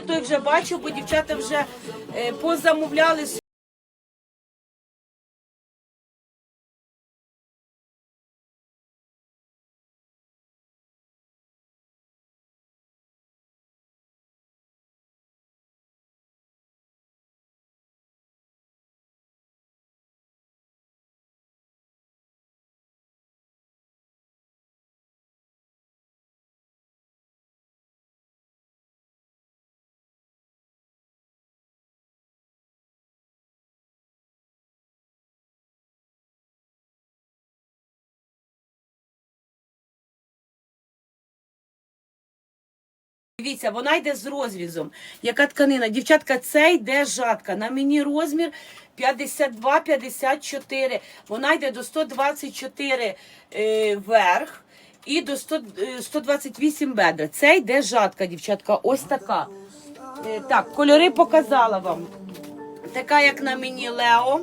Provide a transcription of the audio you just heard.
той вже бачив, бо дівчата вже е, позамовляли Дивіться, вона йде з розрізом. Яка тканина? Дівчатка, це йде жатка. На мені розмір 52-54. Вона йде до 124 е, верх і до 100, е, 128 бедра. Це йде жатка, дівчатка. Ось така. Е, так, кольори показала вам. Така, як на мені Лео.